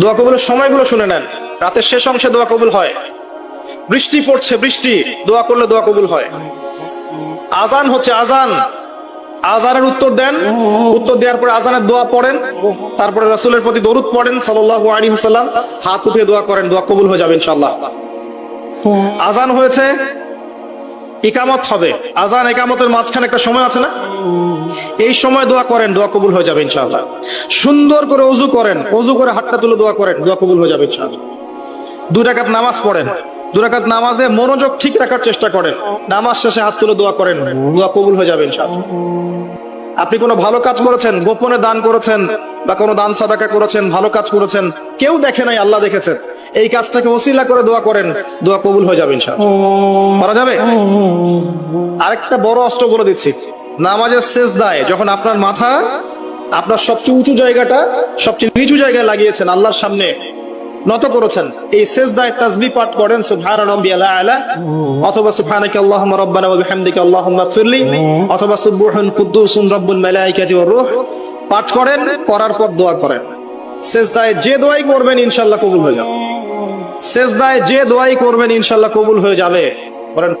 দোয়া কবুলের সময়গুলো শুনে নেন। রাতের শেষ অংশে দোয়া কবুল হয়। বৃষ্টি পড়ছে, বৃষ্টি। দোয়া করলে দোয়া কবুল হয়। আজান হচ্ছে আজান। আজানের উত্তর দেন। উত্তর দেওয়ার পরে আজানের দোয়া পড়েন। তারপরে রাসূলের প্রতি দরুদ পড়েন সাল্লাল্লাহু আলাইহি ওয়াসাল্লাম। হাত উঠিয়ে দোয়া করেন, দোয়া কবুল হয়ে যাবে ইনশাআল্লাহ। আজান হয়েছে। ইকামত হবে। আজান একামতের মাঝখানে একটা সময় আছে না? এই সময় দোয়া করেন, দোয়া কবুল হয়ে যাবে ইনশাআল্লাহ। সুন্দর করে অজু করেন, অজু করে হাতটা তুলে দোয়া করেন, দোয়া কবুল হয়ে যাবে ইনশাআল্লাহ। দুই রাকাত নামাজ পড়েন। দুই রাকাত নামাজে মনোযোগ ঠিক রাখার চেষ্টা করেন। নামাজ শেষে হাত তুলে দোয়া করেন, দোয়া কবুল হয়ে যাবে ইনশাআল্লাহ। আপনি কোনো ভালো কাজ করেছেন, গোপনে দান করেছেন বা কোনো দান সাদাকা করেছেন, ভালো কাজ করেছেন, কেউ দেখে নাই, আল্লাহ দেখেছেন এই কাজটাকে ওসিলা করে দোয়া করেন, দোয়া কবুল হয়ে যাবে করা যাবে? আরেকটা বড় অস্ত্র বলে দিচ্ছি। নামাজের শেষ দায় যখন আপনার মাথা আপনার সবচেয়ে উঁচু জায়গাটা সবচেয়ে নিচু জায়গায় লাগিয়েছেন আল্লাহর সামনে নত করেছেন। এই শেষ দায় তাজবি পাঠ করেন অথবা ফিরলি। অথবা কুদ্দুসুন রব্বুল পাঠ করেন, করার পর দোয়া করেন। শেষ দায় যে দোয়াই করবেন, ইনশাআল্লাহ কবুল হয়ে যাবে। শেষ দায় যে দোয়াই করবেন, ইনশাআল্লাহ কবুল হয়ে যাবে। বলেন